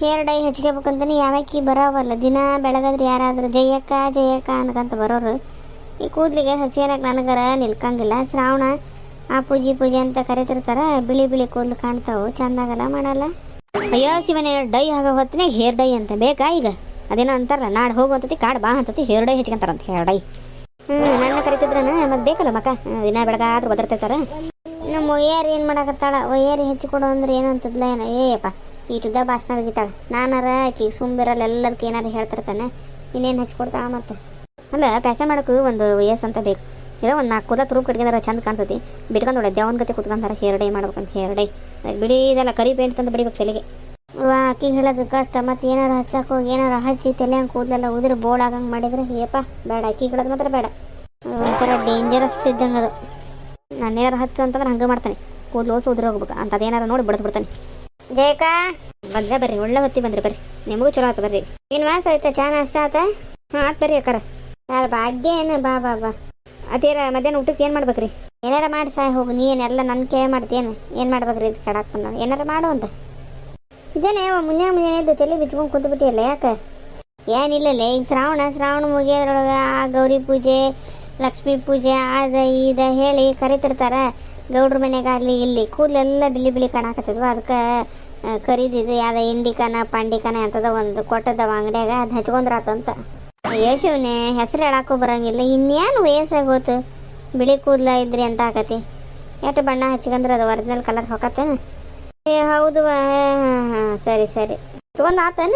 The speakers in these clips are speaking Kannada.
Hair dye ಹಚ್ಕೋಬೇಕಂತಾನೆ ಯಾವಾಕಿ ಬರೋವಲ್ಲ? ದಿನ ಬೆಳಗಾದ್ರೆ ಯಾರಾದರೂ ಜಯಕ್ಕ ಜಯಕ್ಕ ಅನ್ಕಂತ ಬರೋರು. ಈ ಕೂದಲಿಗೆ ಹಚ್ಕೊಳಕ್ಕೆ ನನಗರ ನಿಲ್ಕಂಗಿಲ್ಲ. ಶ್ರಾವಣ, ಆ ಪೂಜೆ ಪೂಜೆ ಅಂತ ಕರಿತಿರ್ತಾರೆ, ಬಿಳಿ ಬಿಳಿ ಕೂದಲು ಕಾಣ್ತಾವು. ಚಂದಾಗಲ್ಲ ಮಾಡಲ್ಲ. ಅಯ್ಯೋ, ಶಿವನೇ, ಡೈ ಆಗೋ ಹೊತ್ತಿನಾಗ ಹೇರ್ ಡೈ ಅಂತ. ಬೇಕಾ ಈಗ? ಅದೇನೋ ಅಂತಾರಲ್ಲ, ನಾಡು ಹೋಗುವಂತತಿ ಕಾಡು ಬಾ ಅಂತತಿ ಹೇರ್ ಡೈ ಹಚ್ಕೊಂತಾರಂತ ಹೇರ್ ಡೈ ಹ್ಞೂ ನನ್ನ ಕರಿತಿದ್ರನ? ಮತ್ತೆ ಬೇಕಲ್ಲ ಮಕ್ಕ? ದಿನ ಬೆಳಗಾದ್ರೂ ಬದರ್ತಿರ್ತಾರೆ ನಮ್ಮ ಒಯ್ಯಾರಿ ಏನು ಮಾಡಕತ್ತಾಳ? ಒಯ್ಯಾರಿ ಹೆಚ್ಚಿಕೊಡು ಅಂದ್ರೆ ಏನು ಏನೋ ಏನ? ಏಯಪ್ಪ. ಈಟುದ್ದ ಭಾಷಣ ಬಿಗಿತಾಳೆ ನಾನಾರ ಆಕಿ ಸುಂಬಿರಲ್ಲ ಎಲ್ಲದಕ್ಕೆ ಏನಾರು ಹೇಳ್ತಿರ್ತಾನೆ, ಇನ್ನೇನು ಹಚ್ಕೊಡ್ತಾಳ ಮತ್ತೆ? ಅಲ್ಲ, ಪ್ಯಾಶನ್ ಮಾಡೋಕ್ಕೂ ಒಂದು ವಯಸ್ಸು ಅಂತ ಬೇಕು. ಇಲ್ಲ ಒಂದು ನಾಲ್ಕು ಕೂದ ತುರುಪ್ ಕಟ್ಕೊಂಡ್ರೆ ಚಂದ ಕಾಣ್ತತಿ. ಬಿಟ್ಕೊಂಡು ಒಳ್ಳೆ ದೇವನ ಗತಿ ಕುತ್ಕೊಂತಾರೆ ಹೇರ್ ಡೈ ಮಾಡ್ಬೇಕಂತ ಹೇರ್ ಡೈ ಬಿಡಿ, ಇದೆಲ್ಲ ಕರಿ ಪೇಂಟ್ ತಂದು ಬಿಡಿಬೇಕು ತಲೆಗೆ. ಆಕಿ ಹೇಳೋದು ಕಷ್ಟ, ಮತ್ತೆ ಏನಾರು ಹಚ್ಚಕ್ಕೆ ಹೋಗಿ, ಏನಾರು ಹಚ್ಚಿ ತಲೆ ಹಂಗೆ ಕೂದಲೆಲ್ಲ ಉದುರಿ ಬೋಳ್ ಆಗಂಗೆ ಮಾಡಿದ್ರೆ, ಏಪ, ಬೇಡ, ಆಕಿ ಹೇಳೋದು ಮಾತ್ರ ಬೇಡ. ಒಂಥರ ಡೇಂಜರಸ್ ಇದ್ದಂಗೆ ಅದು. ನಾನು ಏನಾರು ಹಚ್ಚು ಅಂತಂದ್ರೆ ಹಂಗೆ ಮಾಡ್ತಾನೆ. ಕೂದಲು ಓಸು ಉದುರಿ ಹೋಗ್ಬೇಕು. ಅಂಥದ್ದು ಏನಾರು ನೋಡಿ ಬಿಡ್ದು ಬಿಡ್ತಾನೆ. ಜಯಕಾ ಬಂದ್ರೆ ಬರ್ರಿ, ಒಳ್ಳೆ ಹೊತ್ತಿ ಬಂದ್ರೆ ಬರ್ರಿ. ನಿಮಗೂ ಚಲೋ ಆಯ್ತು ಬರ್ರಿ. ಏನು ವಾಸ ಆಯ್ತಾ? ಚಾನ ಅಷ್ಟ ಆತ? ಹಾ, ಆತ್ ಬರ್ರಿ ಅಕ್ಕಾರ. ಯಾರ ಭಾಗ್ಯ ಏನು? ಬಾ ಬಾ ಬಾ. ಅದೇರ ಮಧ್ಯಾಹ್ನ ಊಟಕ್ಕೆ ಏನು ಮಾಡ್ಬೇಕ್ರಿ? ಏನಾರ ಮಾಡಿ ಸಾಯ್ ಹೋಗು, ನೀ ಏನೆಲ್ಲ ನನ್ನ ಕೇ ಮಾಡ್ತೀಯೇನು? ಏನು ಮಾಡ್ಬೇಕ್ರಿ ಕಡಾಕ್ ಬಂದ ಏನಾರ ಮಾಡು ಅಂತ. ಇದೇನೇ ಮುಂಜಾನೆ ಮುಂಜಾನೆ ಇದ್ದು ತಲೆ ಬಿಚ್ಕೊಂಡು ಕುಂತು ಬಿಟ್ಟಿಯಲ್ಲ ಯಾಕೆ ಏನಿಲ್ಲಲ್ಲ ಈಗ ಶ್ರಾವಣ ಶ್ರಾವಣ ಮುಗಿಯೋದ್ರೊಳಗೆ ಆ ಗೌರಿ ಪೂಜೆ, ಲಕ್ಷ್ಮೀ ಪೂಜೆ, ಅದ, ಇದ ಹೇಳಿ ಕರಿತಿರ್ತಾರ ಗೌಡ್ರ ಮನೆಗಾಗಲಿ ಇಲ್ಲಿ ಕೂದಲೆಲ್ಲ ಬಿಳಿ ಬಿಳಿ ಕಾಣಕತ್ತಿದ್ವು. ಅದಕ್ಕೆ ಕರಿದಿದ್ದು ಯಾವ್ದು ಇಂಡಿಕನ ಪಂಡಿಕನ ಅಂತದ ಒಂದು ಕೊಟ್ಟದವ ಅಂಗಡ್ಯಾಗ ಅದು ಹಚ್ಕೊಂಡ್ರಾತಂತ ಯೇಶುವನೇ ಹೆಸರು ಹೇಳಕ್ಕೂ ಬರಂಗಿಲ್ಲ. ಇನ್ನೇನು ವಯಸ್ಸಾಗೋತು? ಬಿಳಿ ಕೂದಲ ಇದ್ರಿ ಅಂತ ಆಕತಿ. ಎಷ್ಟು ಬಣ್ಣ ಹಚ್ಕೊಂಡ್ರೆ ಅದು ಒರಿಜಿನಲ್ ಕಲರ್ ಹೋಗತ್ತೇನು ಏ, ಹೌದು ಸರಿ ಸರಿ. ಹಚ್ಕೊಂಡ್ ಆತನ?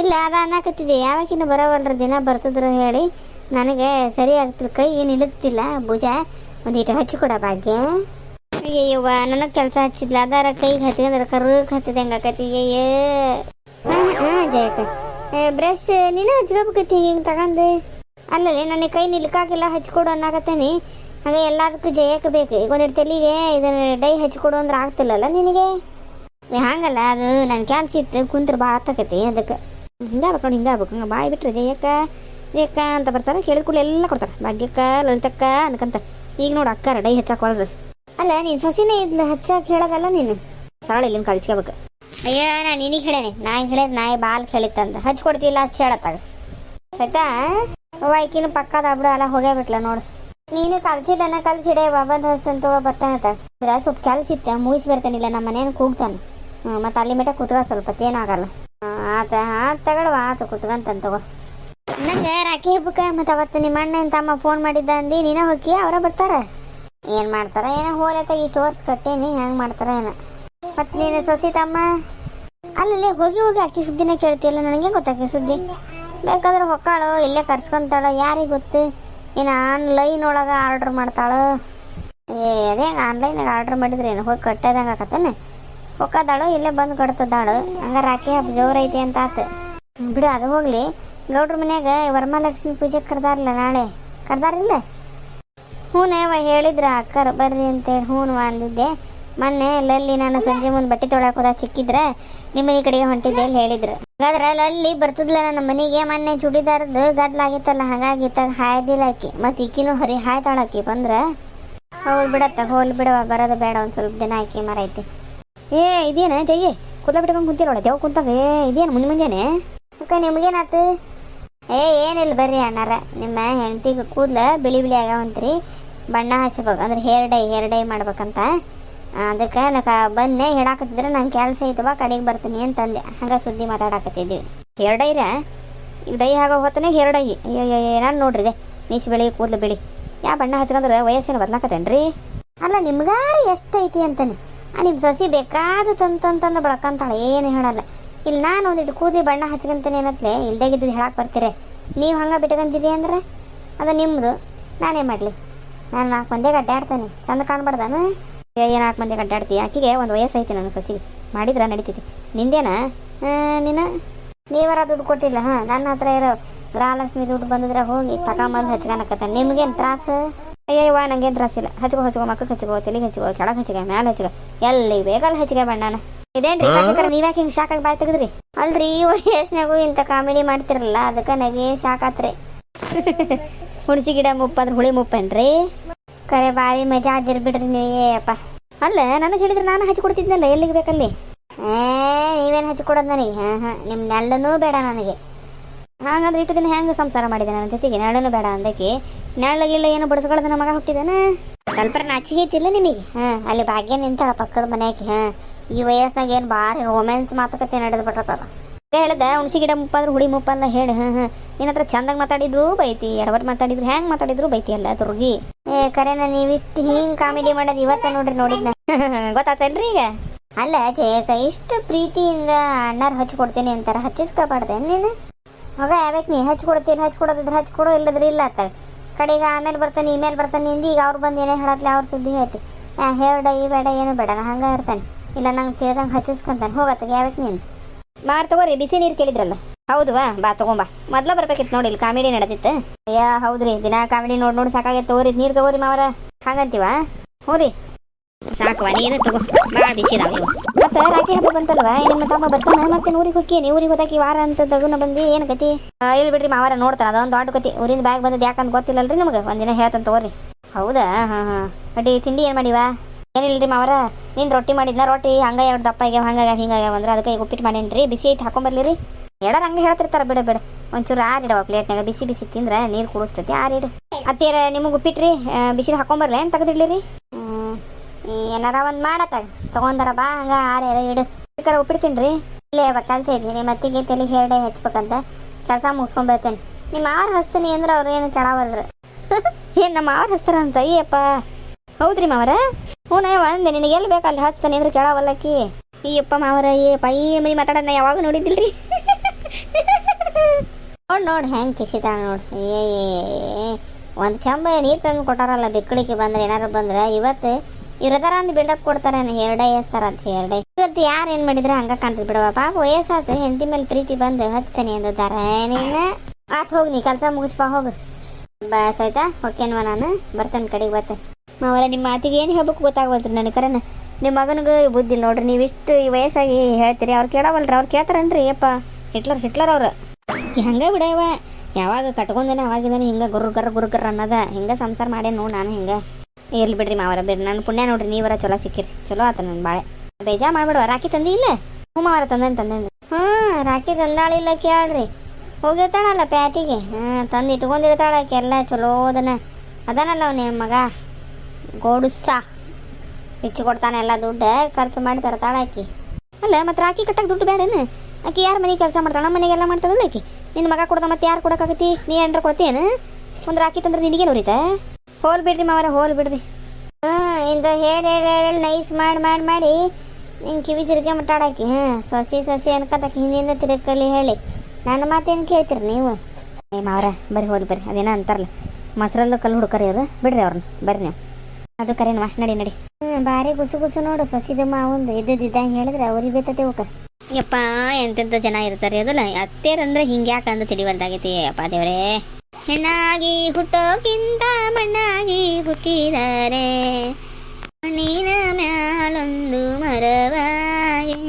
ಇಲ್ಲ, ಅದ ಅನ್ನಕತ್ತಿದೆ. ಯಾವಾಗಿನ ಬರೋವಲ್ರ ದಿನ ಬರ್ತದ್ರು ಹೇಳಿ. ನನಗೆ ಸರಿ ಆಗ್ತಿಲ್ಲ ಕೈ ಏನು ಇಳುತ್ತಿಲ್ಲ ಭುಜ, ಒಂದಿಟ್ಟು ಹಚ್ಚಿಕೊಡ ಭಾಗ್ಯ. ಅಯ್ಯವ್ವ ನನಗೆ ಕೆಲಸ ಹಚ್ಚಿದ್ಲ. ಅದಾರ ಕೈಗೆ ಹತ್ತಿದ್ರೆ ಕರ್ರಕ್ಕೆ ಹತ್ತಿದ ಹೆಂಗೆ ಆಕತಿ? ಅಯ್ಯ ಹಾಂ ಹಾಂ ಜಯಕ ಬ್ರಷ್ ನೀನು ಹಚ್ಕೋಬೇಕತ್ತಿ ಹಿಂಗೆ ತಗೊಂಡು ಅಲ್ಲಲ್ಲಿ ನನಗೆ ಕೈ ನಿಲ್ಕಾಕಿಲ್ಲ ಹಚ್ಕೊಡು ಅನ್ನಕತ್ತೇನಿ. ಹಾಗೆ ಎಲ್ಲದಕ್ಕೂ ಜಯಕ್ಕೆ ಬೇಕು. ಈಗ ಒಂದೆರಡು ತಲೆಗೆ ಇದನ್ನ ಡೈ ಹಚ್ಕೊಡು ಅಂದ್ರೆ ಆಗ್ತಿಲ್ಲಲ್ಲ ನಿನಗೆ? ಏ, ಹಂಗಲ್ಲ ಅದು ನನ್ನ ಕ್ಯಾನ್ಸ್ ಇತ್ತು ಕುಂತ್ರ ಭಾಳ ಹತ್ತಕತಿ ಅದಕ್ಕೆ. ಹಿಂಗೆ ಆಗ್ಬೇಕು ಹಿಂಗೆ ಆಗ್ಬೇಕು. ಹಂಗೆ ಬಾಯಿ ಬಿಟ್ರೆ ಜಯಕ್ಕ ಜಯಕ್ಕ ಅಂತ ಬರ್ತಾರೆ ಕೇಳಿದ ಕೂಡಲೇ ಎಲ್ಲ ಕೊಡ್ತಾರೆ. ಭಾಗ್ಯಕ್ಕ ಲಲಿತಕ್ಕ ಅನ್ಕಂತ ಈಗ ನೋಡು ಅಕ್ಕಾರ ಡೈ ಹಚ್ಚಕ್ಕೆ ಹೊಳ್ರಿ. ಅಲ್ಲ, ನೀನು ಸೊಸಿನೇ ಇದ್ಲು ಹಚ್ಚಕ್ಕೆ ಹೇಳೋದಲ್ಲ ನೀನು? ಸರಳ ಇಲ್ಲಿಂದ ಕಳಿಸ್ಕೋಬೇಕು. ಅಯ್ಯ, ನಾ ನಿನಗೆ ಹೇಳೇನಿ. ನಾ ಹೇಳಿದ್ರೆ ನಾಯಿ ಬಾಲ್ ಕೇಳಿತ್ತಂದ ಹಚ್ಚಿ ಕೊಡ್ತಿಲ್ಲ ಅಷ್ಟು ಹೇಳತ್ತಾಗ ಆಯ್ತಾ? ವೈಕಿನ ಪಕ್ಕದ ಅಲ್ಲ, ಹೋಗೇ ಬಿಟ್ಲ ನೋಡು. ನೀನು ಕಲ್ಸಿಲ್ಲ ಕಲ್ಸಿಡೆ ಬಾಬಂದ ಹಸ್ತಂತ ಇದ್ರ ಸ್ವಲ್ಪ ಕೆಲ್ಸ ಇತ್ತ ಮುಗಿಸಿ ಬರ್ತಾನಿಲ್ಲ, ನಮ್ಮ ಮನೇನ ಕೂಗ್ತಾನೆ. ಮತ್ತೆ ಅಲ್ಲಿ ಮಟ್ಟ ಕುತ್ಕ ಸ್ವಲ್ಪ, ಏನಾಗಲ್ಲ. ಆತ ಆತ ತಗೊಳ್ವ, ಆತ ಕುತ್ಕಂತಂತ ತಗೋ. ನಂಗೆ ಹಬ್ಬಕ್ಕೆ ಮತ್ತೆ ಅವತ್ತು ನಿಮ್ಮ ಅಣ್ಣ ತಮ್ಮ ಫೋನ್ ಮಾಡಿದ್ದ ಅಂದು, ನೀನ ಹೋಗಿ, ಅವರ ಬರ್ತಾರ? ಏನು ಮಾಡ್ತಾರ? ಏನೋ ಹೋಲತ್ತಾಗ ಇಷ್ಟು ವರ್ಷ ಕಟ್ಟೇನಿ, ಹೆಂಗೆ ಮಾಡ್ತಾರ ಏನೋ. ಮತ್ತು ನೀನು ಸೊಸಿ ತಮ್ಮ? ಅಲ್ಲಲ್ಲೇ ಹೋಗಿ ಹೋಗಿ ಅಕ್ಕಿ ಸುದ್ದಿನ ಕೇಳ್ತಿಯಲ್ಲ ನನಗೆ ಗೊತ್ತಾಕಿ ಸುದ್ದಿ? ಬೇಕಾದ್ರೆ ಹೊಕ್ಕಾಳು, ಇಲ್ಲೇ ಕರ್ಸ್ಕೊಂತಾಳ, ಯಾರಿಗೆ ಗೊತ್ತು? ಏನು ಆನ್ಲೈನ್ ಒಳಗೆ ಆರ್ಡ್ರ್ ಮಾಡ್ತಾಳು? ಏ, ಅದೇ ಆನ್ಲೈನಾಗ ಆರ್ಡ್ರ್ ಮಾಡಿದ್ರೆ ಏನು? ಹೋಗಿ ಕಟ್ಟೋದಂಗೆ ಆಕತ್ತೇನೆ? ಹೊಕ್ಕದಾಳು, ಇಲ್ಲೇ ಬಂದು ಕಟ್ತದಾಳು. ಹಂಗ ರಾಖಿ ಹಬ್ಬ ಜೋರೈತಿ ಅಂತ ಆತು. ಬಿಡು, ಅದು ಹೋಗ್ಲಿ. ಗೌಡ್ರ ಮನ್ಯಾಗ ವರಮಹಾಲಕ್ಷ್ಮಿ ಪೂಜೆ ಕರ್ದಾರಲ್ಲ ನಾಳೆ. ಕರ್ದಾರಿಲ್ಲ? ಹ್ಞೂನೇವ ಹೇಳಿದ್ರ, ಅಕ್ಕರ್ ಬರ್ರಿ ಅಂತೇಳಿ ಹ್ಞೂ ಅಂದಿದ್ದೆ. ಮೊನ್ನೆ ಲಲ್ಲಿ ನಾನು ಸಂಜೆ ಮುಂದೆ ಬಟ್ಟೆ ತೊಳಕ ಹೋದಾಗ ಸಿಕ್ಕಿದ್ರೆ ನಿಮ್ಮ ಮನೆ ಕಡೆಗೆ ಹೊಂಟಿದ್ದೆ ಅಲ್ಲಿ ಹೇಳಿದ್ರು. ಹಾಗಾದ್ರೆ ಲಲ್ಲಿ ಬರ್ತದ್ಲ ನನ್ನ ಮನೆಗೆ, ಮೊನ್ನೆ ಚೂಡಿದಾರದ್ದು ಗದ್ಲಾಗಿತ್ತಲ್ಲ ಹಾಗಾಗಿ ತಗ ಹಾಯ್ದಿಲ್ಲ ಆಕಿ. ಮತ್ತೆ ಈಕಿನೂ ಹರಿ ಹಾಯ್ತಾಳ ಆಕಿ ಬಂದ್ರೆ ಹೌದು ಬಿಡತ್ತ, ಹೋಲ್ ಬಿಡವ ಬರೋದು ಬೇಡ, ಒಂದು ಸ್ವಲ್ಪ ದಿನ ಆಕಿ ಮರೈತಿ ಏ, ಇದೇನ ಜೈ ಕೂದ ಬಿಟ್ಕೊಂಡು ಕುಂತಿರೋಳ ದೇವ್ ಕುಂತಾಗ, ಏ, ಇದೇನು ಮುಂದೆ ಮುಂಜಾನೆ? ಅಕ್ಕ, ನಿಮ್ಗೇನಾತು? ಏ, ಏನಿಲ್ಲ ಬರ್ರಿ ಅಣ್ಣಾರ, ನಿಮ್ಮ ಹೆಂಡತಿಗೆ ಕೂದಲ ಬಿಳಿ ಬಿಳಿ ಆಗ್ಯಾವಂತ್ರಿ. ಬಣ್ಣ ಹಚ್ಬೇಕು, ಅಂದ್ರೆ ಹೇರ್ ಡೈ ಹೇರ್ ಡೈ ಮಾಡ್ಬೇಕಂತ. ಅದಕ್ಕೆ ನಕ ಬಂದೆ ಹೇಳಾಕತ್ತಿದ್ರೆ ನಂಗೆ ಕೆಲಸ ಐತವ ಕಡೆಗೆ ಬರ್ತೀನಿ ಅಂತಂದೆ. ಹಂಗೆ ಸುದ್ದಿ ಮಾತಾಡಕತ್ತಿದ್ವಿ. ಹೇರ್ ಡೈರ ಈಗ ಡೈ ಆಗೋ ಹೊತ್ತನೇ ಹೇರ್ ಡೈ ಏನಾರು ನೋಡ್ರಿ ಇದೆ? ಮೀಸ್ ಬೆಳಿ, ಕೂದಲು ಬೆಳಿ. ಯಾ ಬಣ್ಣ ಹಚ್ಕೊಂಡ್ರೆ ವಯಸ್ಸಿನ ಬದ್ಲಾಕತ್ತೇನ್ರಿ? ಅಲ್ಲ, ನಿಮ್ಗಾರ ಐತಿ ಅಂತಾನೆ. ನಿಮ್ಮ ಸೊಸಿ ಬೇಕಾದ ತಂತಂತಂದು ಬಳ್ಕಂತಾಳೆ, ಏನು ಹೇಳಲ್ಲ. ಇಲ್ಲಿ ನಾನು ಒಂದಿಟ್ಟು ಕೂದಿ ಬಣ್ಣ ಹಚ್ಕೊಂತಾನೆ ಏನತ್ಲೆ ಇಲ್ದಾಗಿದ್ದು ಹೇಳಕ್ಕೆ ಬರ್ತೀರಿ. ನೀವು ಹಂಗೆ ಬಿಟ್ಕೊಂತಿದಿ ಅಂದ್ರೆ? ಅದು ನಿಮ್ಮದು ನಾನೇ ಮಾಡಲಿ. ನಾನು ನಾಲ್ಕು ಮಂದಿಗೆ ಅಡ್ಡಾಡ್ತೇನೆ ಚಂದ ಕಾಣ್ಬಾರ್ದಾನು ಏ ನಾಲ್ಕು ಮಂದಿ ಅಡ್ಡಾಡ್ತಿ ಆಕಿಗೆ ಒಂದು ವಯಸ್ಸು ಐತಿ ನನ್ನ ಸೊಸಿಗೆ ಮಾಡಿದ್ರೆ ನಡೀತೈತಿ. ನಿಂದೇನ? ನಿನ್ನ? ನೀನು ನೀವರ ದುಡ್ಡು ಕೊಟ್ಟಿಲ್ಲ ಹಾಂ ನನ್ನ ಹತ್ರ ಇರೋ ಗೃಹಲಕ್ಷ್ಮಿ ದುಡ್ಡು ಬಂದಿದ್ರೆ ಹೋಗಿ ತಗೊಂಬಂದು ಹಚ್ಕೊಳಕತ್ತ ನಿಮ್ಗೇನು ತ್ರಾಸು? ಅಯ್ಯವ್ವ ನಂಗೇನು ತ್ರಾಸಿಲ್ಲ. ಹಚ್ಕೋ ಹಚ್ಕೋ ಮಕ್ಕಳು ಹಚ್ಕೋ ತಲೆಗೆ ಹಚ್ಕೋ ಕೆಳಗೆ ಹಚ್ಕೋ ಮ್ಯಾಲೆ ಹಚ್ಕೋ. ಎಲ್ಲಿ ಬೇಕಲ್ಲಿ ಹಚ್ಕೋ ಬಣ್ಣನ ಇದೇನ್ರಿ ನೀವ್ಯಾಕೆ ಹಿಂಗೆ ಶಾಕಾಗಿ ಬಾಯ್ ತೆಗೆದ್ರಿ? ಅಲ್ರಿ ವಯಸ್ಸಿನಾಗೂ ಇಂಥ ಕಾಮಿಡಿ ಮಾಡ್ತಿರಲ್ಲ ಅದಕ್ಕೆ ನನಗೆ ಶಾಕ್ ಆತ್ರಿ? ಹುಣಸಿ ಗಿಡ ಮುಪ್ಪಂದ್ರೆ ಹುಳಿ ಮುಪ್ಪೇನ್ರಿ? ಕರೆ ಬಾರಿ ಮಜಾ ಆದಿರ್ ಬಿಡ್ರಿ ನೀವೇ ಅಲ್ಲ, ನನಗೆ ಹೇಳಿದ್ರೆ ನಾನು ಹಚ್ಕೊಡ್ತಿದ್ನಲ್ಲ ಎಲ್ಲಿಗೆ ಬೇಕಲ್ಲಿ? ಏ, ನೀವೇನು ಹಚ್ಕೊಡೋದು ನನಗೆ? ಹಾಂ ಹಾಂ ನಿಮ್ಮ ನೆಲ್ಲನೂ ಬೇಡ ನನಗೆ. ಹಾಗಂದ್ರೆ ಇಟ್ಟು ದಿನ ಹೆಂಗೆ ಸಂಸಾರ ಮಾಡಿದೆ ನನ್ನ ಜೊತೆಗೆ? ನೆಳ್ಳನು ಬೇಡ ಅಂದಕ್ಕೆ ನೆಳ್ಳ ಗಿಳ್ಳ ಏನು ಬಡಿಸ್ಕೊಳ್ಳೋದು ನಮ್ಮ ಮಗ ಹುಟ್ಟಿದಾನ? ಸ್ವಲ್ಪ ನಾಚಿಗೆ ಐತಿಲ್ಲ ನಿಮಗೆ ಹಾಂ, ಅಲ್ಲಿ ಭಾಗ್ಯ ನಿಂತಾಳ ಪಕ್ಕದ ಮನೆಯಾಕಿ ಹಾಂ, ಈ ವಯಸ್ಸಿನಾಗ ಏನು ಭಾರಿ ರೊಮ್ಯಾನ್ಸ್ ಮಾತುಕತೆ ನಡೆದು ಬಿಟ್ಟದ ಹೇಳ್ದ, ಹುಣಸಿ ಗಿಡ ಮುಪ್ಪಾದ್ರೆ ಹುಳಿ ಮುಪ್ಪಲ್ಲ ಹೇಳಿ ಹಾಂ ಹಾಂ ನಿನ್ನ ಹತ್ರ ಚಂದಾಗ ಮಾತಾಡಿದ್ರು ಬೈತಿ ಎರವರ್ ಮಾತಾಡಿದ್ರು ಹೆಂಗೆ ಮಾತಾಡಿದ್ರು ಬೈತಿ ಅಲ್ಲ, ದುರ್ಗಿ. ಏ, ಕರೆನ, ನೀವಿಷ್ಟು ಹಿಂಗೆ ಕಾಮಿಡಿ ಮಾಡೋದು ಇವತ್ತ ನೋಡ್ರಿ, ನೋಡಿದ್ನ. ಗೊತ್ತಾತಲ್ರಿ ಈಗ? ಅಲ್ಲ ಜಯಕ ಇಷ್ಟು ಪ್ರೀತಿಯಿಂದ ಅಣ್ಣಾರು ಹಚ್ಕೊಡ್ತೀನಿ ಅಂತಾರ, ಹಚ್ಚಿಸ್ಕೊಬಾರ್ದೆ ನೀನು? ಮಗ, ಯಾವ್ಯಾಕೆ ನೀ ಹಚ್ಕೊಡ್ತೀನಿ ಹಚ್ಕೊಡೋದಿದ್ರೆ ಹಚ್ಕೊಡೋ ಇಲ್ಲದ್ರೆ ಇಲ್ಲ ಆತ. ಕಡೆಗೆ ಆಮೇಲೆ ಬರ್ತಾನೆ, ಇಮೇಲೆ ಬರ್ತಾನೆ ಹಿಂದಿ ಈಗ ಅವ್ರು ಬಂದು ಏನೇ ಹೇಳತ್ಲೆ ಅವ್ರ ಸುದ್ದಿ ಹೇಳ್ತಿ. ಹೇಳ್ಡ ಹೇಳ ಈ ಬೇಡ, ಏನು ಬೇಡ ಹಂಗೆ ಇರ್ತಾನೆ. ಇಲ್ಲ, ನಂಗೆ ತಿಳ್ದಂಗೆ ಹಚ್ಚಿಸ್ಕೊಂತಾನೆ ಹೋಗತ್ತೆ ಯಾವ್ಯಾಕೆ ನೀನು? ಮಾರ್ ತಗೋರಿ ಬಿಸಿ ನೀರು ಕೇಳಿದ್ರಲ್ಲ. ಹೌದು ವಾ ಬಾ ತಗೊಂಬಾ ಮೊದ್ಲ ಬರ್ಬೇಕಿತ್ತು ನೋಡಿ ಇಲ್ಲಿ ಕಾಮಿಡಿ ನಡೆದಿತ್ತು ಅಯ್ಯ ಹೌದ್ರಿ ದಿನ ಕಾಮಿಡಿ ನೋಡಿ ನೋಡಿ ಸಾಕಾಗೈತೆ ತಗೋರಿ ನೀರು ತಗೋರಿ ಮಾವರ. ಹಂಗಂತೀವ? ಹ್ಞೂ ರೀ. ಸಾಕುವ ನೀರು ತಗೋ. ಭಾಳ ಬಿಸಿ ಇದಾವ ಇವು ಮತ್ತೆ ರಾಖಿ ಹಬ್ಬ ಬಂತಲ್ವಾ? ನಿಮ್ಮ ತಮ್ಮ ಬರ್ತಾನ? ಮತ್ತೆ ಊರಿಗೆ ಹೋಕ್ಕೇನಿ ಊರಿಗೆ ಹೋದಾಕಿ ವಾರ ಅಂತ ದಗುನ ಬಂದು ಏನು ಆ, ಇಲ್ಲಿ ಬಿಡ್ರಿ ಮಾವಾರ ನೋಡ್ತಾನ ಅದೊಂದು ದೊಡ್ಡ ಕತಿ ಊರಿಂದ ಬ್ಯಾಗ್ ಬಂದದ್ದು ಯಾಕಂತ ಗೊತ್ತಿಲ್ಲಲ್ರಿ ನಿಮಗೆ? ಒಂದಿನ ಹೇಳ್ತಂತ ತಗೋರಿ. ಹೌದಾ? ಹಾಂ ಹಾಂ. ಅಡಿ ತಿಂಡಿ ಏನು ಮಾಡಿವಾ? ಏನಿಲ್ರಿ ಮಾವರ? ನೀನು ರೊಟ್ಟಿ ಮಾಡಿದ್ನ ರೊಟ್ಟಿ, ಹಂಗೆ ಎರಡು ದಪ್ಪ ಆಗ್ಯಾವ ಹಂಗಾಗ್ಯಾವ ಹಿಂಗಾಗ್ಯಾವ ಅಂದ್ರೆ ಅದಕ್ಕೆ ಈಗ ಉಪ್ಪಿಟ್ಟು ಮಾಡೇನ್ರಿ? ಬಿಸಿ ಐತಿ ಹಾಕೊಂಬರ್ಲಿರಿ ಹೇಳರ ಹಂಗೆ ಹೇಳ್ತಿರ್ತಾರ, ಬಿಡ ಬಿಡ. ಒಂಚೂರು ಆರಿಡವ ಪ್ಲೇಟ್ನಾಗ ಬಿಸಿ ಬಿಸಿ ತಿಂದ್ರೆ ನೀರು ಕುಡಿಸ್ತೈತಿ ಆರಿಡು ಅತ್ತೀರ ನಿಮಗೆ ರೀ ಬಿಸಿ ಹಾಕೊಂಬರ್ಲಿ ಏನು ತೆಗೆದಿಡ್ಲಿರಿ? ಏನಾರ ಒಂದು ಮಾಡತ್ತಾಗ ತೊಗೊಂಡಾರ ಬಾ, ಹಂಗ ಆರ್ಯಾರ ಇಡು. ಬೇಕಾರೆ ಉಪ್ಪಿಡ್ತೀನಿ ರೀ ಇಲ್ಲೇ ಕೆಲಸ ಐತಿ. ನಿಮ್ಮ ಅತ್ತಿಗೆ ತಲೆ ಹೇರಡೆ ಹಚ್ಬೇಕಂತ ಕೆಲಸ ಮುಗಿಸ್ಕೊಂಬರ್ತೇನೆ ನಿಮ್ಮ ಆರು ಹಸ್ತೀನಿ ಅಂದ್ರೆ ಅವ್ರು ಏನು ಕೆಳವಲ್ರಿ ಏನು ನಮ್ಮ ಆರು ಹಸ್ತಾರ ಅಂತ ಅಯ್ಯಪ್ಪ. ಹೌದ್ರಿ ಮಾವರ? ಹ್ಞೂ ಅಂದೆ, ನಿನಗೆ ಎಲ್ಲಿ ಬೇಕು ಅಲ್ಲಿ ಹಚ್ತಾನೆ ಅಂದ್ರೆ ಕೇಳಾವಲ್ಲಕ್ಕಿ ಈ ಅಪ್ಪ ಮಾವರ, ಏ, ಪೈ ಮೈ ಮಾತಾಡೋಣ ಯಾವಾಗ ನೋಡಿದ್ದಿಲ್ರಿ. ನೋಡಿ, ನೋಡ್, ಹೆಂಗೆ ಕಿಸಿತಾಳ ನೋಡ್. ಏ ಒಂದು ಚಂಬ ನೀರು ತಂದು ಕೊಟ್ಟಾರಲ್ಲ ಬಿಕ್ಕಳಿಕೆ ಬಂದ್ರೆ ಏನಾರು ಬಂದ್ರೆ, ಇವತ್ತು ಇರದಾರ ಅಂದ್ ಬಿಲ್ಡಪ್ ಕೊಡ್ತಾರ ಎರಡೇ ಏಸ್ತಾರ ಅಂತ ಎರಡೇ ಇವತ್ತು ಯಾರು ಏನು ಮಾಡಿದ್ರೆ ಹಂಗ ಕಾಣ್ತದೆ ಬಿಡವ ಪಾಪ ವಯಸ್ಸಾತು, ಹೆಂಡತಿ ಮೇಲೆ ಪ್ರೀತಿ ಬಂದು ಹಚ್ತೇನೆ ಅಂದಿದ್ದಾರೆ. ನೀನು? ಆತ್ ಹೋಗಿ ನೀ ಕೆಲಸ ಮುಗಿಸ್ಬಾ ಹೋಗು. ಬಸ್ ಆಯ್ತಾ ಓಕೆನ್ವಾ ನಾನು, ಬರ್ತೇನೆ ಕಡೆಗೆ, ಬರ್ತೇನೆ. ಮಾವರ, ನಿಮ್ಮ ಮಾತಿಗೆ ಏನು ಹೇಳ್ಬೇಕು ಗೊತ್ತಾಗವಲ್ರಿ ನನಗೆ ಕರೆನ. ನಿಮ್ಮ ಮಗನಿಗೆ ಬುದ್ಧಿ ಇಲ್ಲ ನೋಡ್ರಿ, ನೀವು ಇಷ್ಟು ಈ ವಯಸ್ಸಾಗಿ ಹೇಳ್ತೀರಿ, ಅವ್ರು ಕೇಳವಲ್ರಿ ಅವ್ರು ಕೇಳ್ತಾರನ್ರಿ ಯಪ್ಪ ಹಿಟ್ಲರ್ ಹಿಟ್ಲರ್ ಅವ್ರು. ಹಂಗೆ ಬಿಡವ ಯಾವಾಗ ಕಟ್ಕೊಂಡೇನೆ ಅವಾಗಿದ್ದಾನೆ ಹಿಂಗೆ ಗುರು ಗರ್ ಗುರು ಗರ್ ಅನ್ನೋದ. ಹಿಂಗೆ ಸಂಸಾರ ಮಾಡೇನಿ ನೋಡಿ ನಾನು ಹಿಂಗೆ. ಇರ್ಲಿ ಬಿಡ್ರಿ ಮಾವರ, ಬಿಡ್ರಿ. ನನ್ನ ಪುಣ್ಯ ನೋಡ್ರಿ, ನೀವರ ಚಲೋ ಸಿಕ್ಕಿರಿ. ಚಲೋ ಆತ ನನ್ನ ಬಾಳೆ. ಬೇಜಾ ಮಾಡ್ಬಿಡುವ ರಾಖಿ ತಂದಿ ಇಲ್ಲ? ಹ್ಞೂ ಮಾವರ, ತಂದೇನು ತಂದೇನು. ಹಾಂ ರಾಖಿ ತಂದಾಳಿಲ್ಲ ಕೇಳ್ರಿ. ಹೋಗಿರ್ತಾಳಲ್ಲ ಪ್ಯಾಟಿಗೆ. ಹಾಂ ತಂದು ಇಟ್ಕೊಂಡಿರ್ತಾಳೆ ಎಲ್ಲ ಚಲೋ ಅದನ್ನ ಅದಾನಲ್ಲ ಅವ್ನ ಮಗ? ಗೋಡುಸ್ಸ ಹೆಚ್ಚು ಕೊಡ್ತಾನೆ ಎಲ್ಲ ದುಡ್ಡು, ಖರ್ಚು ಮಾಡಿ ತರ್ತಾಳ ಆಕಿ. ಅಲ್ಲ ಮತ್ತೆ ರಾಕಿ ಕಟ್ಟಕ್ಕೆ ದುಡ್ಡು ಬೇಡೇನು ಆಕಿ ಯಾರ ಮನೆ ಕೆಲಸ ಮಾಡ್ತಾಳೆ? ನಮ್ಮ ಮನೆಗೆಲ್ಲ ಮಾಡ್ತಾಳಲ್ಲ ಆಕಿ. ನಿನ್ನ ಮಗ ಕೊಡ್ದ ಮತ್ತೆ ಯಾರು ಕೊಡೋಕ್ಕಾಗತ್ತಿ ನೀ ಏನಾರ ಕೊಡ್ತೀಯೇನು? ಒಂದು ರಾಖಿ ತಂದ್ರೆ ನಿನಗೇನು ಉರಿತ? ಹೋಲ್ ಬಿಡ್ರಿ ಮಾವರ, ಹೋಲ್ ಬಿಡ್ರಿ. ಹಾಂ, ಇಂದ ಹೇಳಿ ಹೇಳಿ ಹೇಳಿ ನೈಸ್ ಮಾಡಿ ಮಾಡಿ ಮಾಡಿ. ನಿಂಗೆ ಕಿವಿ ತಿರ್ಗೆ ಮುಟ್ಟಾಡಾಕಿ ಹಾಂ, ಸೊಸಿ ಸೊಸಿ ಅನ್ಕತ್ತಾಕಿ ಹಿಂದಿಂದ ತಿರುಗಲಿ ಹೇಳಿ. ನನ್ನ ಮಾತೇನು ಕೇಳ್ತೀರಿ ನೀವು? ಏ ಮಾವರ, ಬರ್ರಿ ಹೋಗಿ ಬರ್ರಿ ಅದೇನೋ ಅಂತಾರಲ್ಲ. ಮೊಸರಲ್ಲೂ ಕಲ್ಲು ಹುಡುಕರಿ ಅದು ಬಿಡ್ರಿ ಅವ್ರನ್ನ. ಬರ್ರಿ ನೀವು. ಅದು ಕರೆನವ ನಡಿ ನಡಿ. ಹ್ಮ್ ಭಾರಿ ಗುಸು ಗುಸು ನೋಡು ಸೊಸಿದ ಮಾವಂದು ಇದ್ದಿದ್ದಂಗೆ ಹೇಳಿದ್ರೆ ಅವ್ರಿಗೆ ಬೇತತೆ ಹೋಗ ಯಪ್ಪ, ಎಂತೆಂತ ಜನ ಇರ್ತಾರೆ ಅದಲ್ಲ. ಅತ್ತೇರಂದ್ರೆ ಹಿಂಗ್ಯಾಕ ಅಂತ ತಿಳಿವಲ್ದಾಗೈತಿ ಅಪ್ಪ ದೇವರೇ. ಹೆಣ್ಣಾಗಿ ಹುಟ್ಟೋಕ್ಕಿಂತ ಮಣ್ಣಾಗಿ ಹುಟ್ಟಿದಾರೆ ಮಣ್ಣಿನ ಮ್ಯಾಲೊಂದು ಮರವಾಗಿ.